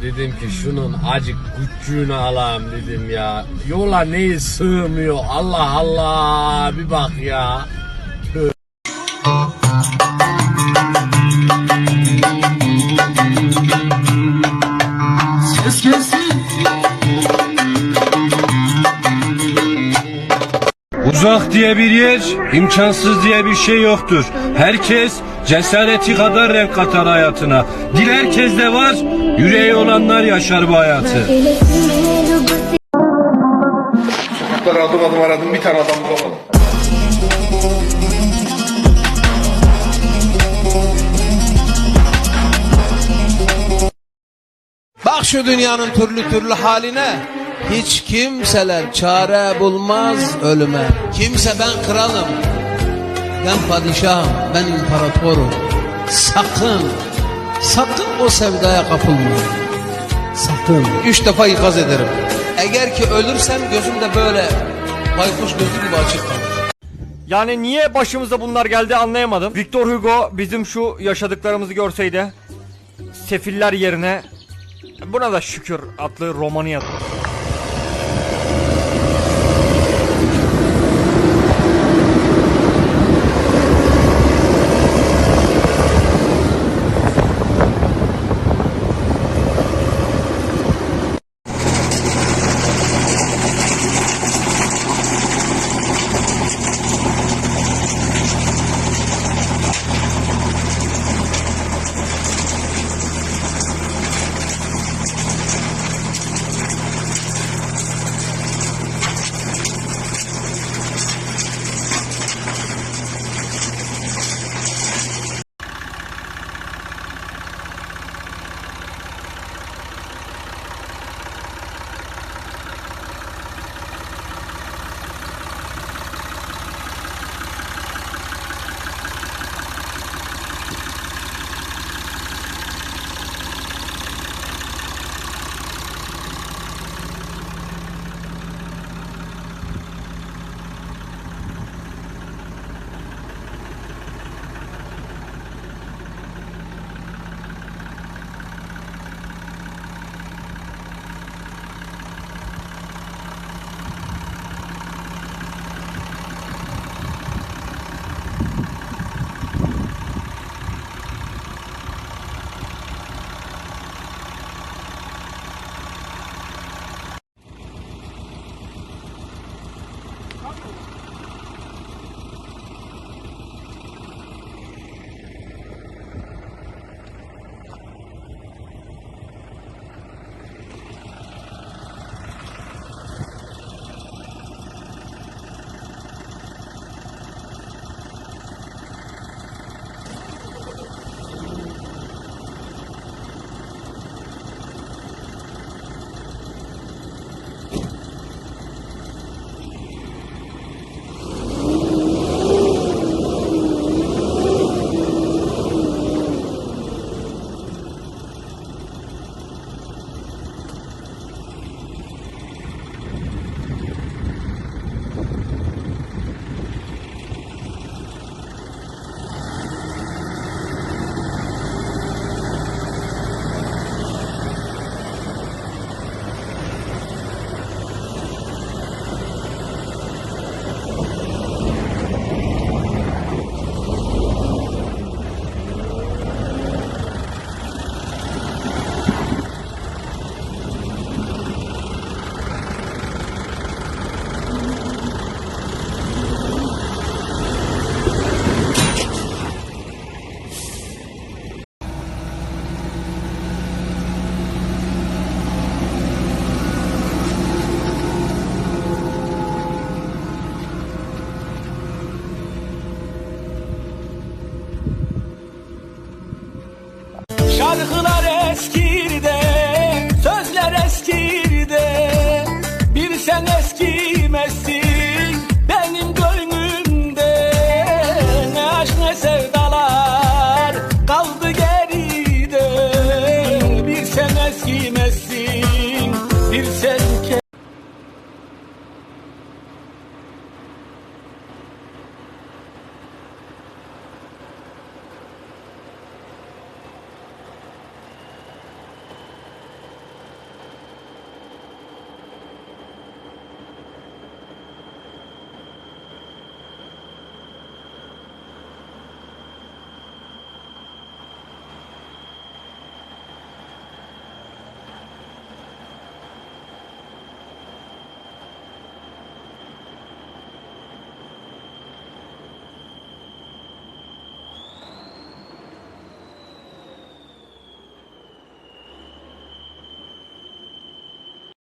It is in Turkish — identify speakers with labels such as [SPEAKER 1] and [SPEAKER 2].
[SPEAKER 1] dedim ki şunun acık güçlüğünü alayım dedim ya. Yola neyi sığmıyor Allah Allah bir bak ya.
[SPEAKER 2] Uzak diye bir yer, imkansız diye bir şey yoktur. Herkes cesareti kadar renk katar hayatına. Dil herkeste var, yüreği olanlar yaşar bu hayatı.
[SPEAKER 3] Sokaklara adım adım aradım bir tane adam bulamadım.
[SPEAKER 4] Bak şu dünyanın türlü türlü haline. Hiç kimseler çare bulmaz ölüme. Kimse ben kralım, ben padişahım, ben imparatorum. Sakın, sakın o sevdaya kapılma. Sakın. Üç defa ikaz ederim. Eğer ki ölürsem gözümde böyle baykuş gözü gibi açık kalır.
[SPEAKER 5] Yani niye başımıza bunlar geldi anlayamadım. Victor Hugo bizim şu yaşadıklarımızı görseydi sefiller yerine buna da şükür adlı romanı yazdı.